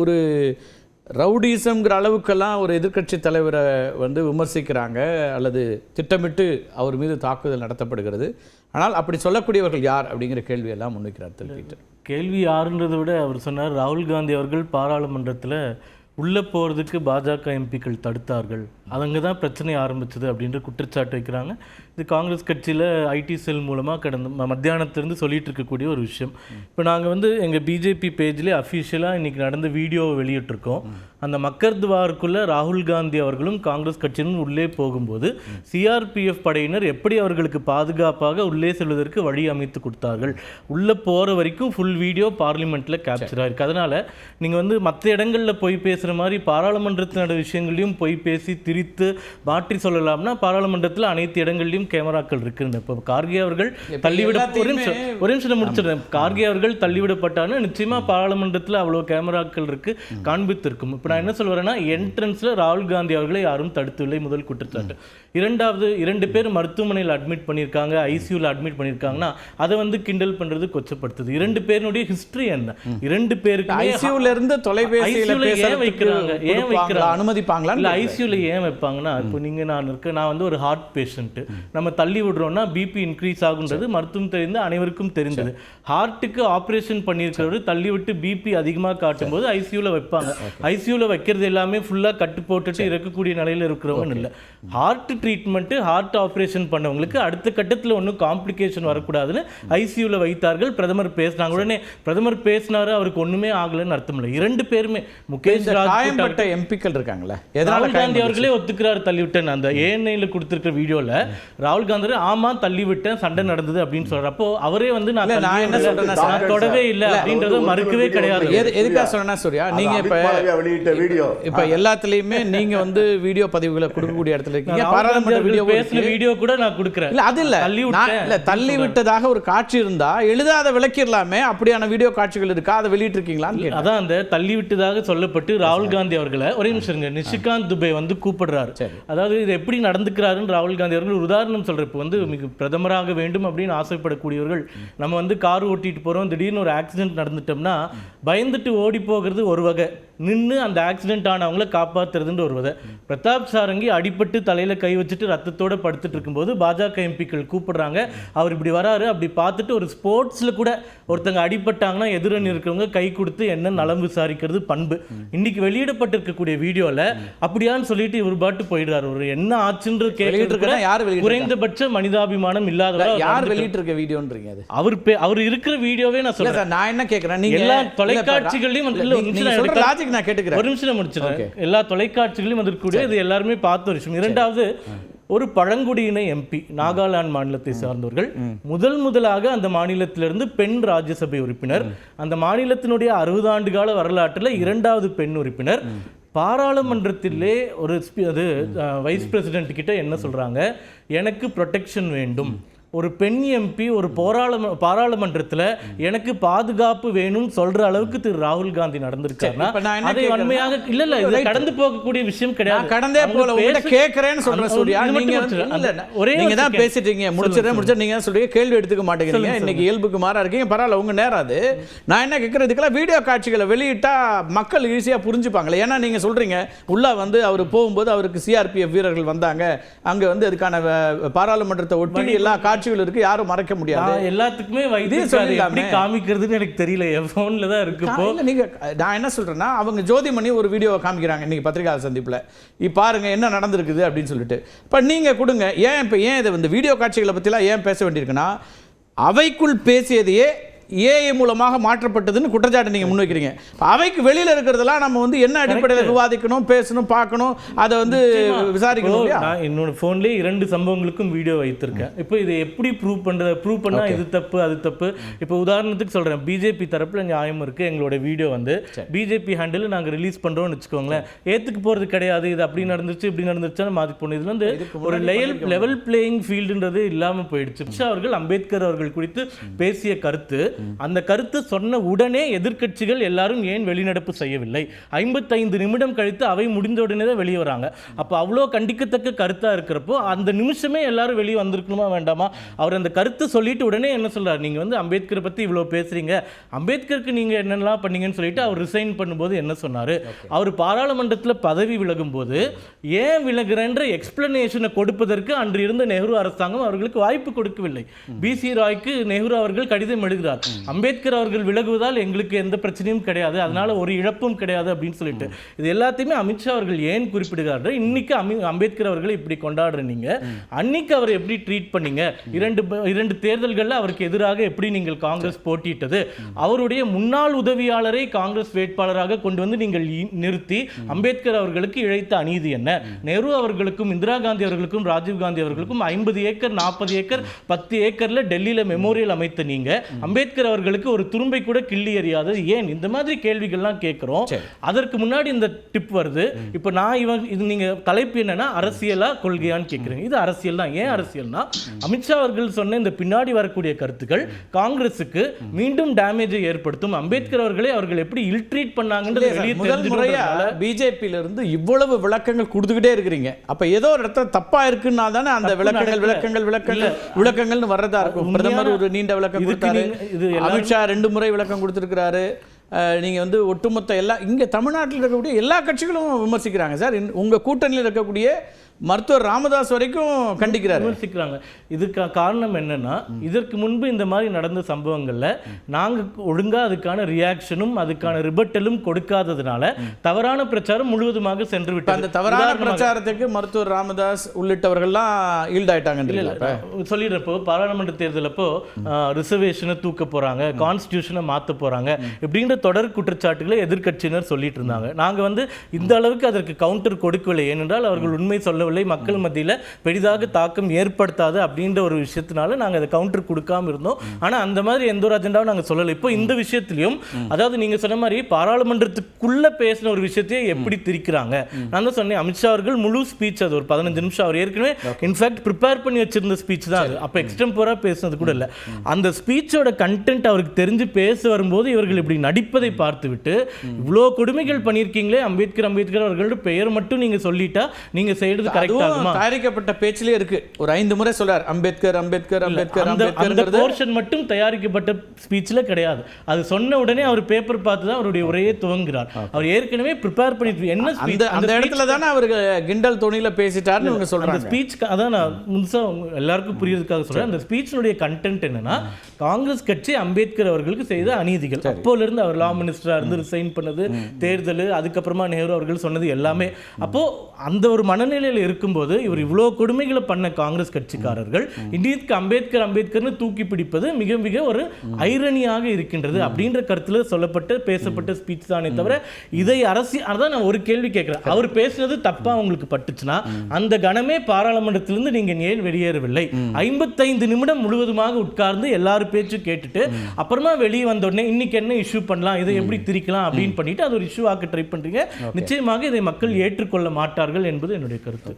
ஒரு ரவுடிசம்ங்கிற அளவுக்கெல்லாம் ஒரு எதிர்க்கட்சி தலைவரை வந்து விமர்சிக்கிறாங்க அல்லது திட்டமிட்டு அவர் மீது தாக்குதல் நடத்தப்படுகிறது. ஆனால் அப்படி சொல்லக்கூடியவர்கள் யார் அப்படிங்கிற கேள்வியெல்லாம் முன்வைக்கிறார் திரு கேள்வி யாருன்றதை விட அவர் சொன்னார் ராகுல் காந்தி அவர்கள் பாராளுமன்றத்தில் உள்ளே போகிறதுக்கு பாஜக எம்பிக்கள் தடுத்தார்கள். அங்கே தான் பிரச்சனை ஆரம்பிச்சது அப்படின்ற குற்றச்சாட்டு வைக்கிறாங்க. இது காங்கிரஸ் கட்சியில் ஐடி செல் மூலமாக கடந்த ம- மத்தியானத்திலிருந்து சொல்லிட்டு இருக்கக்கூடிய ஒரு விஷயம். இப்போ நாங்கள் வந்து எங்கள் பிஜேபி பேஜ்லேயே அஃபிஷியலாக இன்னைக்கு நடந்த வீடியோவை வெளியிட்டிருக்கோம். அந்த மக்கர்துவாருக்குள்ளே ராகுல் காந்தி அவர்களும் காங்கிரஸ் கட்சியிலும் உள்ளே போகும்போது சிஆர்பிஎஃப் படையினர் எப்படி அவர்களுக்கு பாதுகாப்பாக உள்ளே செல்வதற்கு வழி அமைத்து கொடுத்தார்கள்? உள்ளே போகிற வரைக்கும் ஃபுல் வீடியோ பார்லிமெண்ட்டில் கேப்சர் ஆயிருக்கு அதனால் நீங்கள் வந்து மற்ற இடங்களில் போய் பேசுகிற மாதிரி பாராளுமன்றத்தினோட விஷயங்களையும் போய் பேசி திரித்து மாற்றி சொல்லலாம்னா பாராளுமன்றத்தில் அனைத்து இடங்கள்லையும் கேமராக்கள் இருக்குன்னு இப்போ கார்கே அவர்கள் தள்ளிவிட ஒரு நிமிஷம் ஒரு நிமிஷம் முடிச்சிடுறேன். கார்கே அவர்கள் தள்ளிவிடப்பட்டாலும் நிச்சயமா பாராளுமன்றத்தில் அவ்வளோ கேமராக்கள் இருக்கு காண்பித்திருக்கும். இப்போ நான் என்ன சொல்றேன்னா என்ட்ரன்ஸ்ல ராகுல் காந்தி அவர்களை யாரும் தடுத்துவில்லை முதல் குற்றச்சாட்டு. இரண்டாவது இரண்டு பேர் மருத்துவமனையில் அட்மிட் பண்ணியிருக்காங்க ஐசியூல அட்மிட் பண்ணியிருக்காங்கன்னா அதை வந்து கிண்டல் பண்றது கொச்சப்படுத்துது. இரண்டு பேருடைய ஹிஸ்டரி என்ன? இரண்டு பேருக்குமே ஐசியூல இருந்து தொலைபேசியில ஏன் வைக்கிறாங்க? ஏன்? வைக்கிறாங்க? அனுமதிப்பாங்களா இல்ல ஐசியூல ஏன் வைப்பாங்கன்னா இப்போ நீங்க நான் இருக்க நான் வந்து ஒரு ஹார்ட் பேஷண்ட் நம்ம தள்ளி விடுறோம்னா பிபி இன்க்ரீஸ் ஆகுன்றது மருத்துவம் தெரிந்து அனைவருக்கும் தெரிந்தது. ஹார்ட்டுக்கு ஆபரேஷன் பண்ணியிருக்கிறவர் தள்ளி விட்டு பிபி அதிகமாக காட்டும்போது ஐசியூல வைப்பாங்க. ஐசியூல வைக்கிறது எல்லாமே ஃபுல்லா கட்டு போட்டுட்டு இறக்கக்கூடிய நிலையில இருக்கிறவங்க இல்ல. ஹார்ட் ட்ரீட்மெண்ட் ஹார்ட் ஆபரேஷன் பண்ணவங்களுக்கு அடுத்த கட்டத்துல ஒன்றும் காம்ப்ளிகேஷன் வரக்கூடாதுன்னு ஐசியூல வைத்தார்கள். பிரதமர் பேசினாங்க. உடனே பிரதமர் பேசினாரு அவருக்கு ஒண்ணுமே ஆகலைன்னு அர்த்தம் இல்லை. இரண்டு பேருமே முகேஷ் காயம்பட்ட எம்பிக்கள் இருக்காங்களே எதனால ராகுல் காந்தி அவர்களே ஒத்துக்கிறாரு தள்ளிவிட்டேன். அந்த ஏஎன்ஐல கொடுத்திருக்கிற வீடியோல ராகுல் காந்தி ஆமா தள்ளி விட்டேன் சண்டை நடந்தது அப்படின்னு சொல்றாரு. அப்போ அவரே வந்து நான் என்ன விடல, சொல்றேன்னா, நான் சார், தொடவே இல்லை அப்படின்றத மறுக்கவே கிடையாது. எதுக்காக சொன்னா சூர்யா நீங்க இப்ப வெளியிட்ட வீடியோ. இப்ப எல்லாத்துலயுமே நீங்க வந்து வீடியோ பதிவுகளை கொடுக்கக்கூடிய இடத்துல இருக்கீங்க. வீடியோ பேசின வீடியோ கூட நான் கொடுக்குறேன். இல்ல அது இல்ல. தள்ளி இல்ல தள்ளி விட்டதாக ஒரு காட்சி இருந்தா எழுதாத விளக்கிடலாமே அப்படியான வீடியோ காட்சிகள் இருக்கா? அதை வெளியிட்டு இருக்கீங்களான்னு கேட்டேன். அதான் அந்த தள்ளி விட்டதாக சொல்லப்பட்டு ராகுல் காந்தி அவர்களை ஒரே நிமிஷம் நிஷிகாந்த் துபே வந்து கூப்பிடுறாரு. அதாவது இது எப்படி நடந்துக்கிறாருன்னு ராகுல் காந்தி அவர்கள் ஒரு உதாரணம் சொல்ற இப்போ வந்து மிக பிரதமராக வேண்டும் அப்படின்னு ஆசைப்படக்கூடியவர்கள் நம்ம வந்து கார் ஓட்டிட்டு போறோம் திடீர்னு ஒரு ஆக்சிடென்ட் நடந்துட்டோம்னா பயந்துட்டு ஓடி போகிறது ஒரு வகை. நின்று அந்த ஆக்சிடென்ட் ஆனவங்கள காப்பாத்துறதுன்ற ஒரு வகை பிரதாப் சாரங்கி அடிபட்டு தலையில கை வச்சுட்டு ரத்தத்தோட படுத்துட்டு இருக்கும்போது பாஜக எம்பிக்கள் கூப்பிடுறாங்க. அவர் இப்படி வராரு அப்படி பார்த்துட்டு ஒரு ஸ்போர்ட்ஸ்ல கூட ஒருத்தங்க அடிபட்டாங்கன்னா எதிரணி இருக்கிறவங்க கை கொடுத்து என்ன நலம் விசாரிக்கிறது பண்பு. இன்னைக்கு வெளியிடப்பட்டிருக்கக்கூடிய வீடியோல அப்படியான்னு சொல்லிட்டு இவர் பாட்டு போயிடுறாரு. ஒரு என்ன ஆச்சுன்ற வெளியிட்டிருக்கா? வெளியிட்டிருக்கா? குறைந்தபட்ச மனிதாபிமானம் இல்லாதவர் அவர் யார் நடந்துக்கிறார். வெளியிட்டு இருக்க வீடியோன்றீங்க அது? அவர் அவர் இருக்கிற வீடியோவே நான் சொல்றேன். நான் என்ன கேக்குறேன்? நீங்க எல்லா தொலைக்காட்சிகளையும் வந்து- லாஜிக் நான் கேட்டுக்கிறேன். ஒரு நிமிஷம் முடிச்சிடுறேன். எல்லா தொலைக்காட்சிகளையும் வந்திருக்கக்கூடிய இது எல்லாருமே பார்த்த ஒரு விஷயம். இரண்டாவது ஒரு பழங்குடியின எம்பி நாகாலாந்து மாநிலத்தை சார்ந்தவர்கள் முதல் முதலாக அந்த மாநிலத்திலிருந்து பெண் ராஜ்யசபை உறுப்பினர் அந்த மாநிலத்தினுடைய அறுபது ஆண்டு கால வரலாற்றில் இரண்டாவது பெண் உறுப்பினர் பாராளுமன்றத்திலே ஒரு அது வைஸ் பிரசிடென்ட் கிட்ட என்ன சொல்றாங்க? எனக்கு ப்ரொடெக்ஷன் வேண்டும். ஒரு பெண் எம்பி ஒரு போராளம பாராளுமன்றத்துல எனக்கு பாதுகாப்பு வேணும் சொல்ற அளவுக்கு திரு ராகுல் காந்தி நடந்திருக்காருன்னா அதை வன்மையாக இல்ல இல்ல இது. கடந்து போகக்கூடிய விஷயம் கிடையாது. கடந்தே போல கேக்குறேன்னு சொல்றேன் சூர்யா. நீங்க ஒரே நீங்க தான். பேசிட்டீங்க முடிச்சிடுறேன் முடிச்சு நீங்க தான் சொல்றீங்க கேள்வி எடுத்துக்க மாட்டேங்கிறீங்க. இன்னைக்கு இயல்புக்கு மாறா இருக்கீங்க பரவாயில்ல உங்க நேரம் அது. நான் என்ன கேட்கறேன் இதுக்கெல்லாம் வீடியோ காட்சிகளை வெளியிட்டா மக்கள் ஈஸியா புரிஞ்சுப்பாங்களே. ஏன்னா நீங்க சொல்றீங்க உள்ள வந்து அவர் போகும்போது அவருக்கு சிஆர்பிஎஃப் வீரர்கள் வந்தாங்க. அங்க வந்து அதுக்கான பாராளுமன்றத்தை ஒட்டி எல்லா காட்சிகளும் இருக்கு யாரும் மறைக்க முடியாது. எல்லாத்துக்குமே சொல்லிடலாமே. எப்படி காமிக்கிறதுன்னு எனக்கு தெரியல. என் போன்ல தான் இருக்கு நீங்க நான் என்ன சொல்றேன்னா அவங்க ஜோதிமணி ஒரு வீடியோவை காமிக்கிறாங்க இன்னைக்கு பத்திரிகை சந்திப்புல. இப்ப பாருங்க என்ன நடந்திருக்குது? அப்படின்னு சொல்லிட்டு. இப்ப நீங்க கொடுங்க ஏன் இப்ப ஏன் இதை இந்த வீடியோ காட்சிகளை பத்திலாம் ஏன் பேச வேண்டியிருக்குன்னா அவைக்குள் பேசியதையே ஏஐ மூலமாக மாற்றப்பட்டதுன்னு குற்றச்சாட்டு நீங்க முன்வைக்கிறீங்க. அவைக்கு வெளியில இருக்கிறதெல்லாம் நம்ம வந்து என்ன அடிப்படையில் விவாதிக்கணும் பேசணும் பார்க்கணும் அதை வந்து விசாரிக்கணும் நான் என்னோட போன்லயே இரண்டு சம்பவங்களுக்கும் வீடியோ வைத்திருக்கேன். இப்போ இதை எப்படி ப்ரூவ் பண்றது ப்ரூவ் பண்ணா இது தப்பு அது தப்பு? இப்போ உதாரணத்துக்கு சொல்றேன். பிஜேபி தரப்புல நியாயம் இருக்கு எங்களோட வீடியோ வந்து. பிஜேபி ஹேண்டில் நாங்க ரிலீஸ் பண்றோம்னு வச்சுக்கோங்களேன். ஏத்துக்கு போறது கிடையாது இது அப்படி நடந்துச்சு இப்படி நடந்துச்சுன்னு மாத்தி போன இதுல வந்து ஒரு லெவல் லெவல் பிளேயிங் ஃபீல்டுன்றது இல்லாம போயிடுச்சு. அவர்கள் அம்பேத்கர் அவர்கள் குறித்து பேசிய கருத்து அந்த கருத்து சொன்ன உடனே எதிர்க்கட்சிகள் எல்லாரும் ஏன் வெளிநடப்பு செய்யவில்லை? ஐம்பத்தைந்து நிமிடம் கழித்து அவை முடிந்த உடனே தான் வெளியே வராங்க. அப்போ அவ்வளோ கண்டிக்கத்தக்க கருத்தா இருக்கிறப்போ அந்த நிமிஷமே எல்லாரும் வெளியே வந்திருக்கணுமா வேண்டாமா? அவர் அந்த கருத்து சொல்லிட்டு உடனே என்ன சொல்றாரு? நீங்க வந்து அம்பேத்கரை பத்தி இவ்வளோ பேசுறீங்க. அம்பேத்கருக்கு நீங்க என்னெல்லாம் பண்ணீங்கன்னு சொல்லிட்டு அவர் ரிசைன் பண்ணும்போது என்ன சொன்னாரு? அவர் பாராளுமன்றத்தில் பதவி விலகும் போது ஏன் விலகுறன்ற எக்ஸ்பிளனேஷனை கொடுப்பதற்கு அன்று இருந்த நெஹ்ரு அரசாங்கம் அவர்களுக்கு வாய்ப்பு கொடுக்கவில்லை. பிசி ராய்க்கு நெஹ்ரு அவர்கள் கடிதம் எழுதுகிறார். அம்பேத்கர் அவர்கள் விலகுவதால் எங்களுக்கு எந்த பிரச்சனையும் கிடையாது. அதனால ஒரு இழப்பும் கிடையாது அப்படின்னு சொல்லிட்டு. இது எல்லாத்தையுமே அமித்ஷா அவர்கள் ஏன் குறிப்பிடுகிறார்கள்? இன்னைக்கு அமி அம்பேத்கர் அவர்களை இப்படி கொண்டாடுற நீங்க அன்னைக்கு அவர் எப்படி ட்ரீட் பண்ணீங்க? இரண்டு இரண்டு தேர்தல்களில் அவருக்கு எதிராக எப்படி நீங்கள் காங்கிரஸ் போட்டியிட்டது? அவருடைய முன்னாள் உதவியாளரை காங்கிரஸ் வேட்பாளராக கொண்டு வந்து நீங்கள் நிறுத்தி அம்பேத்கர் அவர்களுக்கு இழைத்த அநீதி என்ன? நெஹ்ரு அவர்களுக்கும் இந்திரா காந்தி அவர்களுக்கும் ராஜீவ் காந்தி அவர்களுக்கும் ஐம்பது ஏக்கர் நாற்பது ஏக்கர் பத்து ஏக்கர்ல டெல்லியில மெமோரியல் அமைத்த நீங்க அம்பேத்கர் அவர்களுக்கு ஒரு துரும்பை கூட கிள்ளி எறியாதது. ஏன்? இந்த மாதிரி கேள்விகள்லாம் கேட்கிறோம். அதற்கு முன்னாடி இந்த டிப் வருது. இப்போ நான் இவன் இது நீங்க தலைப்பு என்னன்னா அரசியலா கொள்கையான்னு கேட்குறீங்க இது அரசியல் தான். ஏன் அரசியல்னா அமித்ஷா அவர்கள் சொன்ன இந்த பின்னாடி வரக்கூடிய கருத்துக்கள் காங்கிரஸுக்கு மீண்டும் டேமேஜை ஏற்படுத்தும். அம்பேத்கர் அவர்களை அவர்கள் எப்படி இல்ட்ரீட் பண்ணாங்கன்றது முதல் முறையா தெரிஞ்சுக்கணுன்றதுனால பிஜேபியில இருந்து இவ்வளவு விளக்கங்கள் கொடுத்துக்கிட்டே இருக்கிறீங்க. அப்ப ஏதோ ஒரு இடத்துல தப்பா இருக்குன்னா தானே அந்த விளக்கங்கள். விளக்கங்கள் விளக்கங்கள் விளக்கங்கள்னு வர்றதா இருக்கும். பிரதமர் ஒரு நீண்ட விளக்கம் கொடுத்தாரு. இது அமித்ஷா ரெண்டு முறை விளக்கம் கொடுத்துருக்கிறாரு. நீங்கள் நீங்க வந்து ஒட்டுமொத்த எல்லா இங்கே தமிழ்நாட்டில் இருக்கக்கூடிய எல்லா கட்சிகளும் விமர்சிக்கிறாங்க சார். உங்கள் கூட்டணியில் இருக்கக்கூடிய மருத்துவர் ராமதாஸ் வரைக்கும் கண்டிக்கிறாரு. விமர்சிக்கிறாங்க. இதுக்கு காரணம் என்னன்னா இதற்கு முன்பு இந்த மாதிரி நடந்த சம்பவங்கள்ல நாங்க ஒழுங்கா அதுக்கான ரியாக்ஷனும் அதுக்கான ரிபட்டலும் கொடுக்காததுனால தவறான பிரச்சாரம் முழுவதுமாக சென்று விட்டது அந்த தவறான பிரச்சாரத்துக்கு மருத்துவர் ராமதாஸ் உள்ளிட்டவர்கள்லாம் ஈல்ட் ஆயிட்டாங்கன்றீங்களா இப்ப? சொல்லிடுறப்போ பாராளுமன்ற தேர்தலப்போ ரிசர்வேஷனை தூக்க போறாங்க கான்ஸ்டியூஷனை மாத்த போறாங்க இப்படின்ற தொடர் குற்றச்சாட்டுகளை எதிர்க்கட்சியினர் சொல்லிட்டு இருந்தாங்க. நாங்க வந்து இந்த அளவுக்கு அதற்கு கவுண்டர் கொடுக்கவில்லை. ஏனென்றால் அவர்கள் உண்மை சொல்லவில்லை மக்கள் மத்தியில பெரிதாக தாக்கம் ஏற்படுத்தாது அப்படின்ற ஒரு விஷயத்தினால நாங்க அதை கவுண்டர் கொடுக்காம இருந்தோம். ஆனா அந்த மாதிரி எந்த ஒரு அஜெண்டாவும் நாங்க சொல்லலை. இப்போ இந்த விஷயத்திலையும் அதாவது நீங்க சொன்ன மாதிரி பாராளுமன்றத்துக்குள்ள பேசின ஒரு விஷயத்தையே எப்படி திரிக்கிறாங்க? நான் தான் சொன்னேன் அமித்ஷா அவர்கள் முழு ஸ்பீச் அது ஒரு பதினஞ்சு நிமிஷம் அவர் ஏற்கனவே இன்ஃபேக்ட் ப்ரிப்பேர் பண்ணி வச்சிருந்த ஸ்பீச் தான் அது. அப்போ எக்ஸ்டெம்போரா பேசுனது கூட இல்லை. அந்த ஸ்பீச்சோட கண்டென்ட் அவருக்கு தெரிஞ்சு பேச வரும்போது இவர்கள் இப்படி நடிப்பதை பார்த்துவிட்டு இவ்வளோ கொடுமைகள் பண்ணியிருக்கீங்களே அம்பேத்கர் அம்பேத்கர் அவர்களோட பெயர் மட்டும் நீங்க சொல்லிட்டா நீங்க செய்யறது கரெக்ட் அதுவும் ஆகுமா தயாரிக்கப்பட்ட பேச்சிலே இருக்கு. ஒரு ஐந்து முறை சொல்றார் அம்பேத்கர் அம்பேத்கர் அம்பேத்கர் அந்த அந்த அம்பேத்கர் போர்ஷன் மட்டும் தயாரிக்கப்பட்ட ஸ்பீச்ல கிடையாது. அது சொன்ன உடனே அவர் பேப்பர் பார்த்து தான் அவருடைய உரையே துவங்குகிறார். அவர் ஏற்கனவே ப்ரிப்பேர் பண்ணி என்ன அந்த அந்த இடத்துல தானே அவருக்கு கிண்டல் தொனியில பேசிட்டாருன்னு இவங்க அந்த சொல்றாங்க. ஸ்பீச் அதான் நான் முழுசா எல்லாருக்கும் புரியறதுக்காக சொல்றேன். அந்த ஸ்பீச்சினுடைய கண்டென்ட் என்னன்னா காங்கிரஸ் கட்சி அம்பேத்கர் அவர்களுக்கு செய்த அநீதிகள். அப்போல இருந்து அவர் லா மினிஸ்டரா இருந்து ரிசைன் பண்ணது தேர்தல் அதுக்கப்புறமா நேரு அவர்கள் சொன்னது எல்லாமே. அப்போ அந்த ஒரு மனநிலையில இருக்கும்போது இவர் இவ்வளோ கொடுமைகளை பண்ண காங்கிரஸ் கட்சிக்காரர்கள். இந்தியத்துக்கு அம்பேத்கர் அம்பேத்கர்னு தூக்கி பிடிப்பது மிக மிக ஒரு ஐரணியாக இருக்கின்றது அப்படின்ற கருத்துல சொல்லப்பட்ட பேசப்பட்ட ஸ்பீச் தானே தவிர இதை அரசியல் அதான் நான் ஒரு கேள்வி கேட்குறேன். அவர் பேசுனது தப்பா உங்களுக்கு பட்டுச்சுன்னா அந்த கணமே பாராளுமன்றத்திலிருந்து நீங்க ஏன் வெளியேறவில்லை? ஐம்பத்தைந்து நிமிடம் முழுவதுமாக உட்கார்ந்து எல்லாரும் பேச்சும் கேட்டுட்டு அப்புறமா வெளியே வந்த உடனே இன்னைக்கு என்ன இஷ்யூ பண்ணலாம் இதை எப்படி திரிக்கலாம் அப்படின்னு பண்ணிட்டு அது ஒரு இஷ்யூ ஆக்க ட்ரை பண்ணுறீங்க நிச்சயமாக இதை மக்கள் ஏற்றுக்கொள்ள மாட்டார்கள் என்பது என்னுடைய கருத்து.